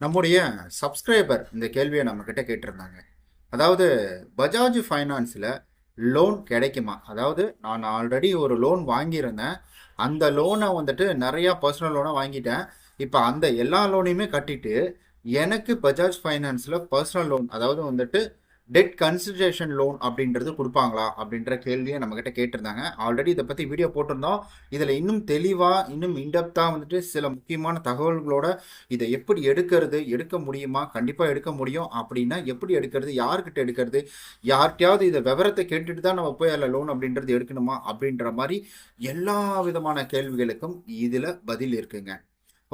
நம்முடைய சப்ஸ்கிரைபர் இந்த கேள்வியை நம்மக்கிட்ட கேட்டிருந்தாங்க. அதாவது பஜாஜ் ஃபைனான்ஸில் லோன் கிடைக்குமா? அதாவது நான் ஆல்ரெடி ஒரு லோன் வாங்கியிருந்தேன். அந்த லோனை வந்துட்டு நிறையா பர்சனல் லோனை வாங்கிட்டேன். இப்போ அந்த எல்லா லோனையுமே கட்டிட்டு எனக்கு பஜாஜ் ஃபைனான்ஸில் பர்சனல் லோன் அதாவது வந்துட்டு டெட் கன்சிடரேஷன் லோன் அப்படின்றது கொடுப்பாங்களா அப்படின்ற கேள்வியை நம்மக்கிட்ட கேட்டிருந்தாங்க. ஆல்ரெடி இதை பற்றி வீடியோ போட்டிருந்தோம். இதில் இன்னும் தெளிவாக இன்னும் இன்டெப்த்தாக வந்துட்டு சில முக்கியமான தகவல்களோட இதை எப்படி எடுக்கிறது எடுக்க முடியுமா கண்டிப்பாக எடுக்க முடியும் அப்படின்னா எப்படி எடுக்கிறது யார்கிட்ட எடுக்கிறது யார்கிட்டயாவது இதை விவரத்தை கேட்டுட்டு தான் நம்ம போய் அதில் லோன் அப்படின்றது எடுக்கணுமா அப்படின்ற மாதிரி எல்லா விதமான கேள்விகளுக்கும் இதில் பதில் இருக்குங்க.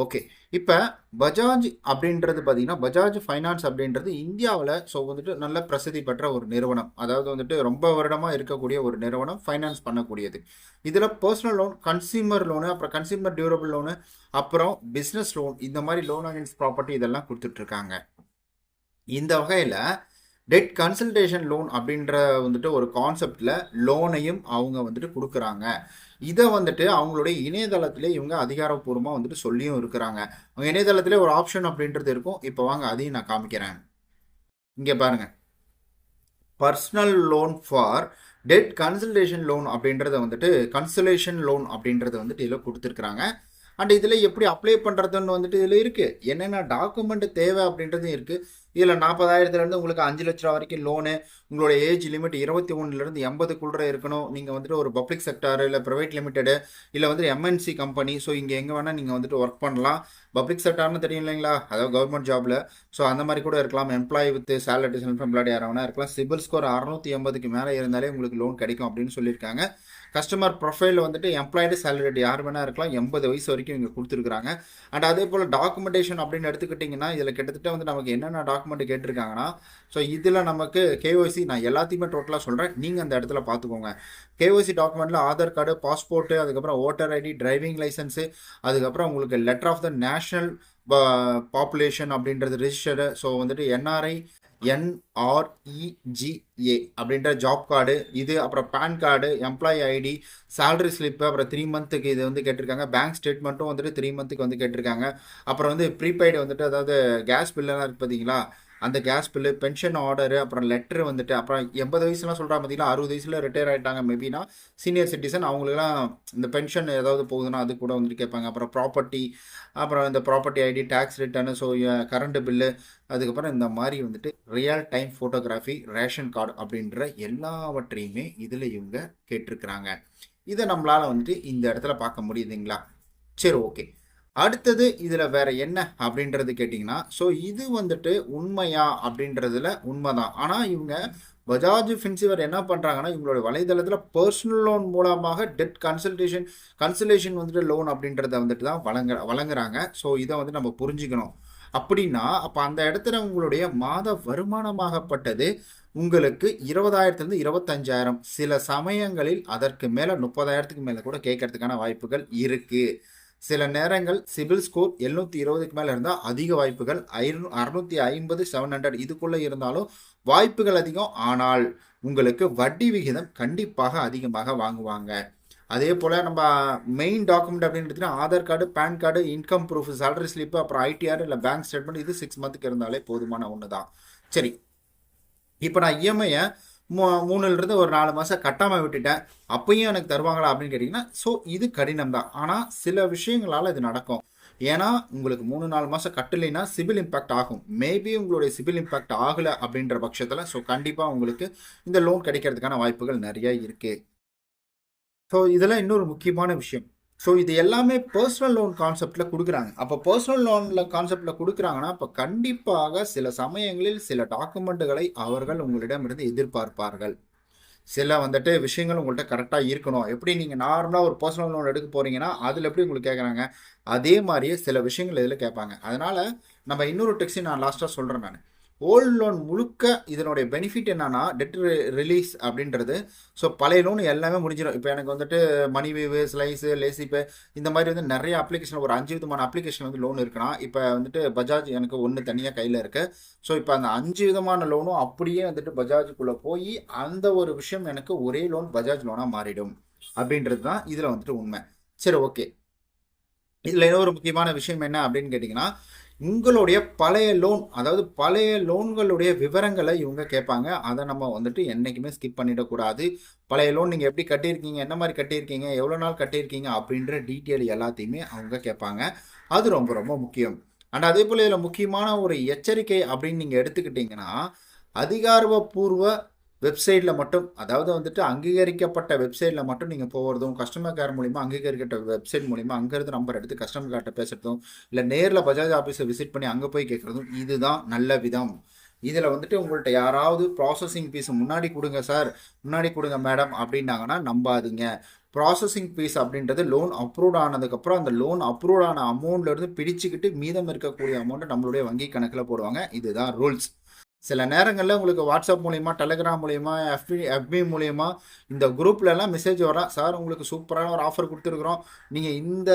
ஓகே இப்போ பஜாஜ் அப்படின்றது பார்த்தீங்கன்னா பஜாஜ் ஃபைனான்ஸ் அப்படின்றது இந்தியாவில் ஸோ வந்துட்டு நல்ல பிரசித்தி பெற்ற ஒரு நிறுவனம். அதாவது வந்துட்டு ரொம்ப வருடமாக இருக்கக்கூடிய ஒரு நிறுவனம் ஃபைனான்ஸ் பண்ணக்கூடியது. இதில் பர்சனல் லோன் கன்சியூமர் லோனு அப்புறம் கன்சியூமர் டியூரபிள் லோனு அப்புறம் பிஸ்னஸ் லோன் இந்த மாதிரி லோன் அகேன்ஸ்ட் ப்ராப்பர்ட்டி இதெல்லாம் கொடுத்துட்ருக்காங்க. இந்த வகையில் டெட் கன்சல்டேஷன் லோன் அப்படின்ற வந்துட்டு ஒரு கான்செப்டில் லோனையும் அவங்க வந்துட்டு கொடுக்குறாங்க. இதை வந்துட்டு அவங்களுடைய இணையதளத்திலே இவங்க அதிகாரப்பூர்வமாக வந்துட்டு சொல்லியும் இருக்கிறாங்க. அவங்க இணையதளத்திலே ஒரு ஆப்ஷன் அப்படின்றது இருக்கும். இப்போ வாங்க அதையும் நான் காமிக்கிறேன். இங்கே பாருங்க. Personal loan for debt consultation loan அப்படின்றத வந்துட்டு கன்சலேஷன் லோன் அப்படின்றத வந்துட்டு இதில் கொடுத்துருக்குறாங்க. அண்ட் இதில் எப்படி அப்ளை பண்ணுறதுன்னு வந்துட்டு இதில் இருக்குது என்னென்ன டாக்குமெண்ட் தேவை அப்படின்றதும் இருக்குது இதில் நாற்பதாயிரத்துலேருந்து உங்களுக்கு அஞ்சு லட்ச ரூபா வரைக்கும் லோனு உங்களோட ஏஜ் லிமிட் இருபத்தி ஒன்றுலேருந்து எண்பதுக்குள்ளே இருக்கணும். நீங்கள் வந்துட்டு ஒரு பப்ளிக் செக்டார் இல்லை ப்ரைவேட் லிமிட்டடு இல்லை வந்துட்டு எம்என்சி கம்பெனி ஸோ இங்கே எங்கே வேணால் நீங்கள் வந்துட்டு ஒர்க் பண்ணலாம். பப்ளிக் செக்டார்னு தெரியும் இல்லைங்களா? அதாவது கவர்மெண்ட் ஜாபில் ஸோ அந்த மாதிரி கூட இருக்கலாம். Employee with salary self employed யாராவது இருக்கலாம். சிபில் ஸ்கோர் அறநூற்றி எண்பதுக்கு மேலே இருந்தாலே உங்களுக்கு லோன் கிடைக்கும் அப்படின்னு சொல்லியிருக்காங்க. கஸ்டமர் ப்ரொஃபைல் வந்துட்டு எம்ப்ளாய்டு சேலரி யார் வேணால் இருக்கலாம். எண்பது வயசு வரைக்கும் இங்கே கொடுத்துருக்குறாங்க. அண்ட் அதே போல் டாக்குமெண்டேஷன் அப்படின்னு எடுத்துக்கிட்டிங்கன்னா இதில் கிட்டத்தட்ட வந்து நமக்கு என்னென்ன டாக்குமெண்ட் டாக்குமெண்ட் கேட்டிருக்காங்கன்னா ஸோ இதில் நமக்கு கேஒசி நான் எல்லாத்தையுமே டோட்டலாக சொல்கிறேன் நீங்கள் அந்த இடத்துல பார்த்துக்கோங்க கேஒசி டாக்குமெண்ட்டில் ஆதார் கார்டு பாஸ்போர்ட்டு அதுக்கப்புறம் ஓட்டர் ஐடி டிரைவிங் லைசன்ஸு அதுக்கப்புறம் உங்களுக்கு letter of the national population அப்படின்றது ரிஜிஸ்டர்டு ஸோ வந்துட்டு என்ஆர்ஐ என்ஆர்இஜிஏ அப்படின்ற ஜாப் கார்டு இது அப்புறம் PAN card employee ID salary slip அப்புறம் த்ரீ மந்த்துக்கு இது வந்து கேட்டிருக்காங்க. பேங்க் ஸ்டேட்மெண்ட்டும் வந்துட்டு த்ரீ மந்த்துக்கு வந்து கேட்டிருக்காங்க. அப்புறம் வந்து ப்ரீபெய்டு வந்துட்டு அதாவது கேஸ் பில்லெல்லாம் இருக்குது பார்த்தீங்களா அந்த கேஸ் பில்லு பென்ஷன் ஆர்டரு அப்புறம் லெட்ரு வந்துட்டு அப்புறம் எண்பது வயசுலாம் சொல்கிறா பார்த்தீங்கன்னா அறுபது வயசில் ரிட்டையர் ஆகிட்டாங்க மேபினா சீனியர் சிட்டிசன் அவங்களுக்குலாம் இந்த பென்ஷன் ஏதாவது போகுதுன்னா அது கூட வந்துட்டு கேட்பாங்க. அப்புறம் ப்ராப்பர்ட்டி அப்புறம் இந்த property IT tax return so current bill அதுக்கப்புறம் இந்த மாதிரி வந்துட்டு real time photography ration card அப்படின்ற எல்லாவற்றையுமே இதில் இவங்க கேட்டிருக்கிறாங்க. இதை நம்மளால் வந்துட்டு இந்த இடத்துல பார்க்க முடியுதுங்களா? சரி ஓகே அடுத்தது இதில் வேற என்ன அப்படின்றது கேட்டிங்கன்னா ஸோ இது வந்துட்டு உண்மையா அப்படின்றதுல உண்மைதான். ஆனால் இவங்க பஜாஜ் ஃபின்சிவர் என்ன பண்ணுறாங்கன்னா இவங்களோட வலைதளத்தில் பர்சனல் லோன் மூலமாக டெட் கன்சல்டேஷன் கன்சல்டேஷன் வந்துட்டு லோன் அப்படின்றத வந்துட்டு தான் வழங்க வழங்குறாங்க. ஸோ இதை வந்து நம்ம புரிஞ்சுக்கணும். அப்படின்னா அப்போ அந்த இடத்துல உங்களுடைய மாத வருமானமாகப்பட்டது உங்களுக்கு இருபதாயிரத்துலேருந்து இருபத்தஞ்சாயிரம். சில சமயங்களில் அதற்கு மேலே முப்பதாயிரத்துக்கு மேலே கூட கேட்கறதுக்கான வாய்ப்புகள் இருக்குது சில நேரங்கள் சிபில் ஸ்கோர் எழுநூற்றி இருபதுக்கு மேலே இருந்தால் அதிக வாய்ப்புகள். ஐநூ அறுநூற்றி ஐம்பது செவன் ஹண்ட்ரட் இதுக்குள்ளே இருந்தாலும் வாய்ப்புகள் அதிகம். ஆனால் உங்களுக்கு வட்டி விகிதம் கண்டிப்பாக அதிகமாக வாங்குவாங்க. அதே போல் நம்ம மெயின் டாக்குமெண்ட் அப்படின்னு எடுத்தீங்கன்னா Aadhaar card PAN card income proof salary slip அப்புறம் ஐடிஆர் இல்லை பேங்க் ஸ்டேட்மெண்ட் இது சிக்ஸ் மந்த்துக்கு இருந்தாலே போதுமான ஒன்று தான் சரி. இப்போ நான் இஎம்ஐயை மூ மூணுலேருந்து ஒரு நாலு மாதம் கட்டாமல் விட்டுட்டேன். அப்பயும் எனக்கு தருவாங்களா அப்படின்னு கேட்டிங்கன்னா ஸோ இது கடினம் தான் ஆனால் சில விஷயங்களால் இது நடக்கும். ஏன்னா உங்களுக்கு மூணு நாலு மாதம் கட்டலைன்னா சிவில் இம்பேக்ட் ஆகும். மேபி உங்களுடைய சிவில் இம்பேக்ட் ஆகலை அப்படின்ற பட்சத்தில் ஸோ கண்டிப்பாக உங்களுக்கு இந்த லோன் கிடைக்கிறதுக்கான வாய்ப்புகள் நிறைய இருக்குது ஸோ இதெல்லாம் இன்னொரு முக்கியமான விஷயம். ஸோ இது எல்லாமே பர்சனல் லோன் கான்செப்டில் கொடுக்குறாங்க. அப்போ பர்சனல் லோனில் கான்செப்டில் கொடுக்குறாங்கன்னா அப்போ கண்டிப்பாக சில சமயங்களில் சில டாக்குமெண்ட்டுகளை அவர்கள் உங்களிடமிருந்து எதிர்பார்ப்பார்கள். சில வந்துட்டு விஷயங்கள் உங்கள்கிட்ட கரெக்டாக இருக்கணும். எப்படி நீங்கள் நார்மலாக ஒரு பர்சனல் லோன் எடுக்க போகிறீங்கன்னா அதில் எப்படி உங்களுக்கு கேட்குறாங்க அதே மாதிரியே சில விஷயங்கள் இதில் கேட்பாங்க. அதனால் நம்ம இன்னொரு டெக்ஸ்ட் நான் லாஸ்ட்டாக சொல்கிறேன் நான். ஓல்டு லோன் முழுக்க இதனுடைய பெனிஃபிட் என்னன்னா டெட் ரிலீஸ் அப்படின்றது. ஸோ பழைய லோன் எல்லாமே முடிஞ்சிடும் இப்போ எனக்கு வந்துட்டு மணி வேவு ஸ்லைஸு லேசிப்பு இந்த மாதிரி வந்து நிறைய அப்ளிகேஷன் ஒரு அஞ்சு விதமான அப்ளிகேஷன் வந்து லோன் இருக்குன்னா இப்போ வந்துட்டு பஜாஜ் எனக்கு ஒன்று தனியாக கையில் இருக்குது ஸோ இப்போ அந்த அஞ்சு விதமான லோனும் அப்படியே வந்துட்டு பஜாஜுக்குள்ளே போய் அந்த ஒரு விஷயம் எனக்கு ஒரே லோன் பஜாஜ் லோனாக மாறிடும். அப்படின்றது தான் இதில் வந்துட்டு உண்மை. சரி ஓகே இதில் இன்னொரு முக்கியமான விஷயம் என்ன அப்படின்னு கேட்டிங்கன்னா உங்களுடைய பழைய லோன் அதாவது பழைய லோன்களுடைய விவரங்களை இவங்க கேட்பாங்க. அதை நம்ம வந்துட்டு என்றைக்குமே ஸ்கிப் பண்ணிடக்கூடாது. பழைய லோன் நீங்கள் எப்படி கட்டியிருக்கீங்க என்ன மாதிரி கட்டியிருக்கீங்க எவ்வளோ நாள் கட்டியிருக்கீங்க அப்படின்ற டீட்டெயில் எல்லாத்தையுமே அவங்க கேட்பாங்க. அது ரொம்ப ரொம்ப முக்கியம். அண்ட் அதே போல் இதில் முக்கியமான ஒரு எச்சரிக்கை அப்படின்னு நீங்கள் எடுத்துக்கிட்டிங்கன்னா அதிகாரப்பூர்வ வெப்சைட்டில் மட்டும் அதாவது வந்துட்டு அங்கீகரிக்கப்பட்ட வெப்சைட்டில் மட்டும் நீங்கள் போகிறதும் கஸ்டமர் கேர் மூலிமா அங்கீகரிக்கப்பட்ட வெப்சைட் மூலிமா அங்கேருந்து நம்பர் எடுத்து கஸ்டமர் கேர்ட்ட பேசுகிறதும் இல்லை நேரில் பஜாஜ் ஆஃபீஸை விசிட் பண்ணி அங்கே போய் கேட்குறதும் இதுதான் நல்ல விதம். இதில் வந்துட்டு உங்கள்கிட்ட யாராவது ப்ராசஸிங் ஃபீஸ் முன்னாடி கொடுங்க சார் முன்னாடி கொடுங்க மேடம் அப்படின்னாங்கன்னா நம்பாதீங்க. ப்ராசஸிங் ஃபீஸ் அப்படின்றது லோன் அப்ரூவ் ஆனதுக்கப்புறம் அந்த லோன் அப்ரூவ் ஆன அமௌண்ட்லேருந்து பிடிச்சிக்கிட்டு மீதம் இருக்கக்கூடிய அமௌண்ட்டை நம்மளுடைய வங்கி கணக்கில் போடுவாங்க. இதுதான் ரூல்ஸ் சில நேரங்களில் உங்களுக்கு வாட்ஸ்அப் மூலிமா டெலிகிராம் மூலிமா எஃபி எஃபி மூலிமா இந்த குரூப்லலாம் மெசேஜ் வரும் சார் உங்களுக்கு சூப்பரான ஒரு ஆஃபர் கொடுத்துருக்குறோம். நீங்கள் இந்த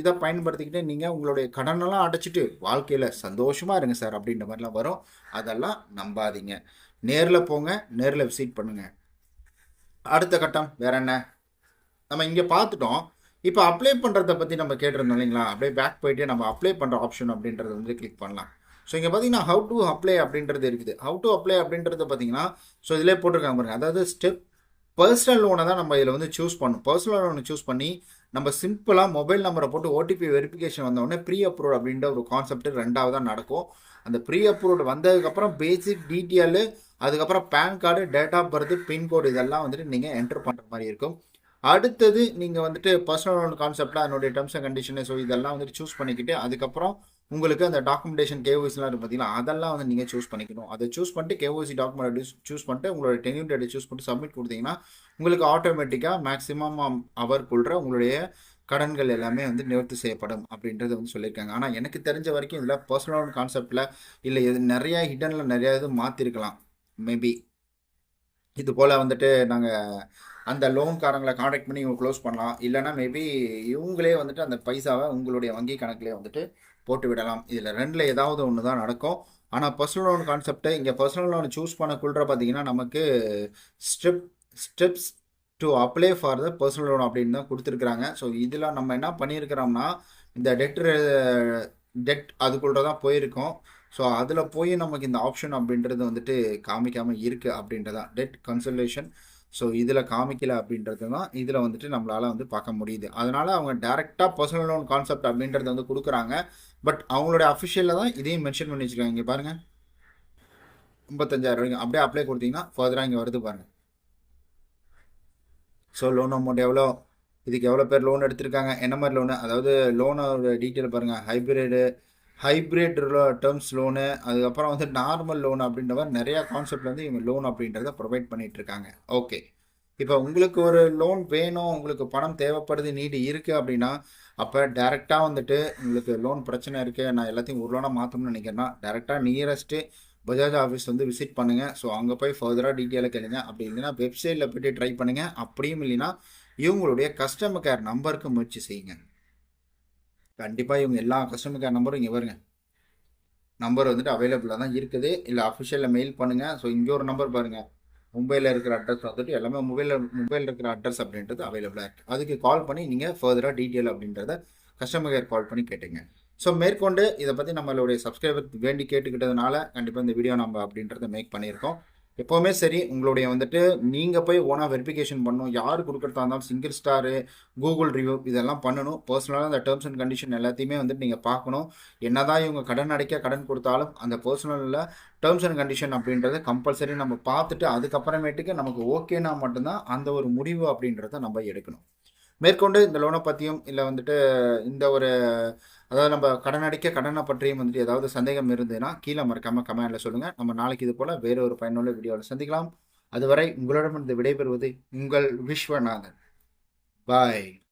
இதை பயன்படுத்திக்கிட்டு நீங்கள் உங்களுடைய கடனெல்லாம் அடைச்சிட்டு வாழ்க்கையில் சந்தோஷமாக இருங்க சார் அப்படின்ற மாதிரிலாம் வரும். அதெல்லாம் நம்பாதீங்க. நேரில் போங்க நேரில் விசிட் பண்ணுங்கள் அடுத்த கட்டம் வேற என்ன? நம்ம இங்கே பார்த்துட்டோம் இப்போ அப்ளை பண்ணுறத பற்றி நம்ம கேட்டிருந்தோம் இல்லைங்களா? அப்படியே பேக் போயிட்டு நம்ம அப்ளை பண்ணுற ஆப்ஷன் அப்படின்றத வந்து கிளிக் பண்ணலாம். ஸோ இங்கே பார்த்தீங்கன்னா ஹவு டு அப்ளை அப்படின்றது இருக்குது. ஹவு டு அப்ளை அப்படின்றது பார்த்தீங்கன்னா ஸோ இதிலே போட்டிருக்காங்க பாருங்க. அதாவது ஸ்டெப் பர்சனல் லோனை தான் நம்ம இதில் வந்து சூஸ் பண்ணணும். பர்சனல் லோனை சூஸ் பண்ணி நம்ம சிம்பிளாக மொபைல் நம்பரை போட்டு ஓடிபி வெரிஃபிகேஷன் வந்தோடனே ப்ரீ அப்ரூவ் அப்படின்ற ஒரு கான்செப்ட் ரெண்டாவதாக நடக்கும். அந்த ப்ரீ அப்ரூவ்டு வந்ததுக்கப்புறம் பேசிக் டீட்டெயிலு அதுக்கப்புறம் PAN card date of birth pincode இதெல்லாம் வந்துட்டு நீங்கள் என்டர் பண்ணுற மாதிரி இருக்கும். அடுத்தது நீங்கள் வந்துட்டு பர்சனல் லோன் கான்செப்டில் அதனுடைய டேர்ம்ஸ் அண்ட் கண்டிஷனு ஸோ இதெல்லாம் வந்துட்டு சூஸ் பண்ணிக்கிட்டு அதுக்கப்புறம் உங்களுக்கு அந்த டாக்குமெண்டேஷன் கேஓசிலாம் இருக்குது பார்த்தீங்கன்னா அதெல்லாம் வந்து நீங்கள் சூஸ் பண்ணிக்கணும். அதை சூஸ் பண்ணிட்டு கேஓசி டாக்குமெண்ட் சூஸ் பண்ணிட்டு உங்களோட டென்யூ டேட்டை சூஸ் பண்ணிட்டு சப்மிட் கொடுத்தீங்கன்னா உங்களுக்கு ஆட்டோமேட்டிக்காக மேக்ஸிமம் அவருக்குள்ள உங்களுடைய கடன்கள் எல்லாமே வந்து நிவர்த்தி செய்யப்படும் அப்படின்றது வந்து சொல்லியிருக்காங்க. ஆனால் எனக்கு தெரிஞ்ச வரைக்கும் இதில் பர்சனல் லோன் கான்செப்டில் இல்லை இது நிறையா ஹிடனில் நிறையா இது மாற்றிருக்கலாம் மேபி இது போல் வந்துட்டு நாங்கள் அந்த லோன்காரங்களை காண்டாக்ட் பண்ணி இவங்க க்ளோஸ் பண்ணலாம். இல்லைனா மேபி இவங்களே வந்துட்டு அந்த பைசாவை உங்களுடைய வங்கி கணக்கிலே வந்துட்டு போட்டு விடலாம். இதில் ரெண்டில் ஏதாவது ஒன்று தான் நடக்கும் ஆனால் பர்சனல் லோன் கான்செப்டை இங்கே பர்சனல் லோன் சூஸ் பண்ணக்குள்ள பார்த்தீங்கன்னா நமக்கு step steps to apply for the personal loan அப்படின்னு தான் கொடுத்துருக்குறாங்க. ஸோ இதில் நம்ம என்ன பண்ணியிருக்கிறோம்னா இந்த டெட் டெட் அதுக்குள்ள தான் போயிருக்கோம். ஸோ அதில் போய் நமக்கு இந்த ஆப்ஷன் அப்படின்றது வந்துட்டு காமிக்காமல் இருக்குது அப்படின்றதான். டெட் கன்சல்டேஷன் ஸோ இதில் காமிக்கல அப்படின்றது தான் இதில் வந்துட்டு நம்மளால் வந்து பார்க்க முடியுது. அதனால் அவங்க டேரெக்டாக பர்சனல் லோன் கான்செப்ட் அப்படின்றத வந்து கொடுக்குறாங்க. பட் அவங்களுடைய அஃபிஷியலில் தான் இதையும் மென்ஷன் பண்ணி வச்சுருக்காங்க. இங்கே பாருங்கள் முப்பத்தஞ்சாயிரம் ரூபாய்க்கு அப்படியே அப்ளை கொடுத்தீங்கன்னா ஃபர்தராக இங்கே வருது பாருங்கள் ஸோ லோன் அமௌண்ட் எவ்வளோ? இதுக்கு எவ்வளோ பேர் லோன் எடுத்திருக்காங்க? என்ன மாதிரி லோனு அதாவது லோனோட டீட்டெயில் பாருங்கள் ஹைப்ரிடு ஹைப்ரிட் டேர்ம்ஸ் லோனு அதுக்கப்புறம் வந்து நார்மல் லோன் அப்படின்ற மாதிரி நிறையா கான்செப்ட் வந்து இவங்க லோன் அப்படின்றத ப்ரொவைட் பண்ணிட்டு இருக்காங்க. ஓகே இப்போ உங்களுக்கு ஒரு லோன் வேணும் உங்களுக்கு பணம் தேவைப்படுது நீடு இருக்குது அப்படின்னா அப்போ டேரெக்டாக வந்துட்டு உங்களுக்கு லோன் பிரச்சனை இருக்குது நான் எல்லாத்தையும் ஒரு லோனாக மாற்றணும்னு நினைக்கிறேன்னா டேரெக்டாக நியரஸ்ட்டு பஜாஜ் ஆஃபீஸ் வந்து விசிட் பண்ணுங்கள் ஸோ அங்கே போய் ஃபர்தராக டீட்டெயிலாக கேளுங்க. அப்படி இல்லைன்னா வெப்சைட்டில் போய்ட்டு ட்ரை பண்ணுங்கள் அப்படியும் இல்லைன்னா இவங்களுடைய கஸ்டமர் கேர் நம்பருக்கு முயற்சி செய்யுங்க. கண்டிப்பாக இவங்க எல்லா கஸ்டமர் கேர் நம்பரும் இங்கே வருங்க நம்பர் வந்துட்டு அவைலபிளாக தான் இருக்குது. இல்லை அஃபிஷியலில் மெயில் பண்ணுங்கள் ஸோ இங்கே ஒரு நம்பர் பாருங்கள் மும்பையில் இருக்கிற அட்ரஸ் வந்துட்டு எல்லாமே மொபைலில் மொபைலில் இருக்கிற அட்ரஸ் அப்படின்றது அவைலபிளாக இருக்குது அதுக்கு கால் பண்ணி நீங்கள் ஃபர்தராக டீட்டெயில் அப்படின்றத கஸ்டமர் கேர் கால் பண்ணி கேட்டுங்க. ஸோ மேற்கொண்டு இதை பற்றி நம்மளுடைய சப்ஸ்கிரைபர் வேண்டி கேட்டுக்கிட்டதுனால கண்டிப்பாக இந்த வீடியோ நம்ம அப்படின்றத மேக் பண்ணியிருக்கோம். எப்போவுமே சரி உங்களுடைய வந்துட்டு நீங்கள் போய் ஓனாக வெரிஃபிகேஷன் பண்ணணும். யார் கொடுக்குறதா இருந்தாலும் சிங்கிள் ஸ்டாரு கூகுள் ரிவ்யூ இதெல்லாம் பண்ணணும். பர்சனலாக அந்த டேர்ம்ஸ் அண்ட் கண்டிஷன் எல்லாத்தையுமே வந்துட்டு நீங்கள் பார்க்கணும். என்ன தான் இவங்க கடன் அடைக்க கடன் கொடுத்தாலும் அந்த பர்சனலில் டேர்ம்ஸ் அண்ட் கண்டிஷன் அப்படின்றத கம்பல்சரி நம்ம பார்த்துட்டு அதுக்கப்புறமேட்டுக்கு நமக்கு ஓகேனா மட்டும்தான் அந்த ஒரு முடிவு அப்படின்றத நம்ம எடுக்கணும். மேற்கொண்டு இந்த லோனை பற்றியும் இல்லை வந்துட்டு இந்த ஒரு அதாவது நம்ம கடன் அடிக்க கடனை பற்றியும் வந்துட்டு ஏதாவது சந்தேகம் இருந்ததுன்னா கீழே மறக்காமல் கமெண்டில் சொல்லுங்கள் நம்ம நாளைக்கு இது போல் வேறு ஒரு பயனுள்ள வீடியோவில் சந்திக்கலாம். அதுவரை உங்களிடமிருந்து விடைபெறுவது உங்கள் விஸ்வநாதன். பாய்.